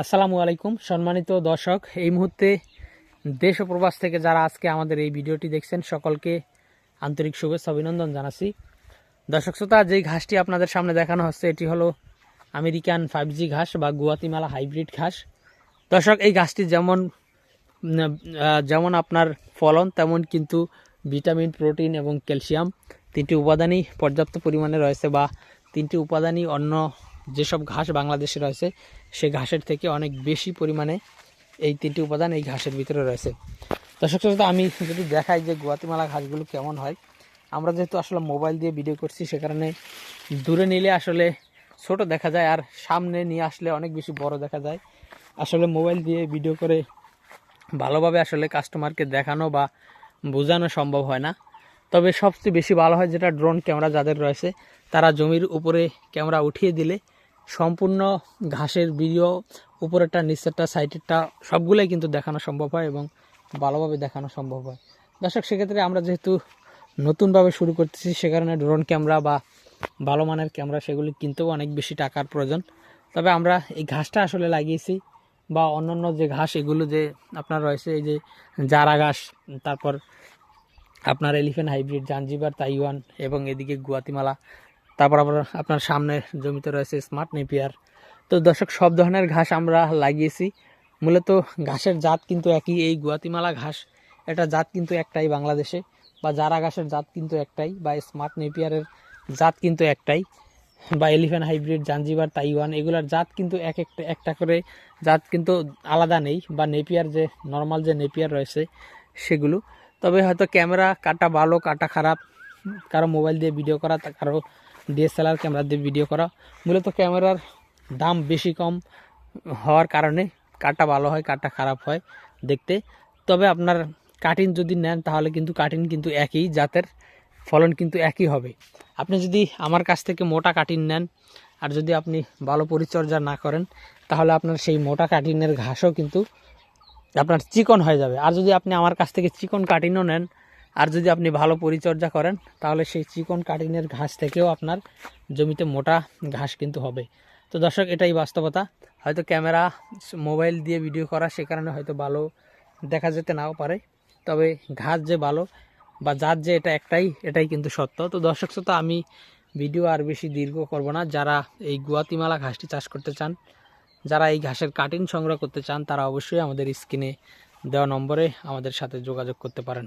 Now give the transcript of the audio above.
আসসালামু আলাইকুম, সম্মানিত দর্শক। এই মুহূর্তে দেশ ও প্রবাস থেকে যারা আজকে আমাদের এই ভিডিওটি দেখছেন, সকলকে আন্তরিক শুভেচ্ছা, অভিনন্দন জানাচ্ছি। দর্শক শ্রোতা, যেই ঘাসটি আপনাদের সামনে দেখানো হচ্ছে, এটি হলো আমেরিকান ফাইভ জি ঘাস বা গুয়াতিমালা হাইব্রিড ঘাস। দর্শক, এই ঘাসটি যেমন যেমন আপনার ফলন, তেমন কিন্তু ভিটামিন, প্রোটিন এবং ক্যালসিয়াম তিনটি উপাদানই পর্যাপ্ত পরিমাণে রয়েছে বা তিনটি উপাদানই অন্য যেসব ঘাস বাংলাদেশে রয়েছে, সে ঘাসের থেকে অনেক বেশি পরিমাণে এই তিনটি উপাদান এই ঘাসের ভিতরে রয়েছে। দর্শক শ্রোতা, আমি যদি দেখাই যে গুয়াতিমালা ঘাসগুলো কেমন হয়, আমরা যেহেতু আসলে মোবাইল দিয়ে ভিডিও করছি, সে কারণে দূরে নিলে আসলে ছোট দেখা যায় আর সামনে নিয়ে আসলে অনেক বেশি বড় দেখা যায়। আসলে মোবাইল দিয়ে ভিডিও করে ভালোভাবে আসলে কাস্টমারকে দেখানো বা বোঝানো সম্ভব হয় না। তবে সবচেয়ে বেশি ভালো হয় যেটা ড্রোন ক্যামেরা যাদের রয়েছে, তারা জমির উপরে ক্যামেরা উঠিয়ে দিলে সম্পূর্ণ ঘাসের ভিডিও, উপরেরটা, নিচেরটা, সাইডেরটা, সবগুলোই কিন্তু দেখানো সম্ভব হয় এবং ভালোভাবে দেখানো সম্ভব হয়। দর্শক, সেক্ষেত্রে আমরা যেহেতু নতুনভাবে শুরু করতেছি, সে কারণে ড্রোন ক্যামেরা বা ভালো মানের ক্যামেরা সেগুলি কিনতেও অনেক বেশি টাকার প্রয়োজন। তবে আমরা এই ঘাসটা আসলে লাগিয়েছি বা অন্যান্য যে ঘাস, এগুলো যে আপনার রয়েছে, এই যে জারা ঘাস, তারপর আপনার এলিফেন্ট হাইব্রিড জাঞ্জিবার, তাইওয়ান এবং এদিকে গুয়াতিমালা তারপর আবার আপনার সামনে জমিতে রয়েছে স্মার্ট নেপিয়ার তো দর্শক, সব ধরনের ঘাস আমরা লাগিয়েছি। মূলত ঘাসের জাত কিন্তু একই, এই গুয়াতিমালা ঘাস। এটা জাত কিন্তু একটাই বাংলাদেশে, বা জারা ঘাসের জাত কিন্তু একটাই, বা স্মার্ট নেপিয়ারের জাত কিন্তু একটাই, বা এলিফ্যান্ট হাইব্রিড জাঞ্জিবার, তাইওয়ান, এগুলার জাত কিন্তু এক একটা একটা করে জাত কিন্তু আলাদা নেই, বা নেপিয়ার যে নর্মাল যে নেপিয়ার রয়েছে সেগুলো। তবে হয়তো ক্যামেরা কাটা ভালো, কাটা খারাপ, কারও মোবাইল দিয়ে ভিডিও করা কারও ডিএসএলআর ক্যামেরা দিয়ে ভিডিও করা। মূলত ক্যামেরার দাম বেশি কম হওয়ার কারণে কাটা ভালো হয় কাটা খারাপ হয় দেখতে। তবে আপনার কাটিং যদি নেন, তাহলে কিন্তু কাটিং কিন্তু একই, জাতের ফলন কিন্তু একই হবে। আপনি যদি আমার কাছ থেকে মোটা কাটিং নেন আর যদি আপনি ভালো পরিচর্যা না করেন, তাহলে আপনার সেই মোটা কাটিনের ঘাসও কিন্তু আপনার চিকন হয়ে যাবে। আর যদি আপনি আমার কাছ থেকে চিকন কাটিনও নেন আর যদি আপনি ভালো পরিচর্যা করেন, তাহলে সেই চিকন কাটিনের ঘাস থেকেও আপনার জমিতে মোটা ঘাস কিন্তু হবে। তো দর্শক, এটাই বাস্তবতা। হয়তো ক্যামেরা, মোবাইল দিয়ে ভিডিও করা সে কারণে হয়তো ভালো দেখা যেতে নাও পারে। তবে ঘাস যে ভালো বা যার যে এটা একটাই, এটাই কিন্তু সত্য। তো দর্শক শ্রোতা, আমি ভিডিও আর বেশি দীর্ঘ করব না। যারা এই গুয়াতিমালা ঘাসটি চাষ করতে চান, যারা এই ঘাসের কাটিং সংগ্রহ করতে চান, তারা অবশ্যই আমাদের স্ক্রিনে দেওয়া নম্বরে আমাদের সাথে যোগাযোগ করতে পারেন।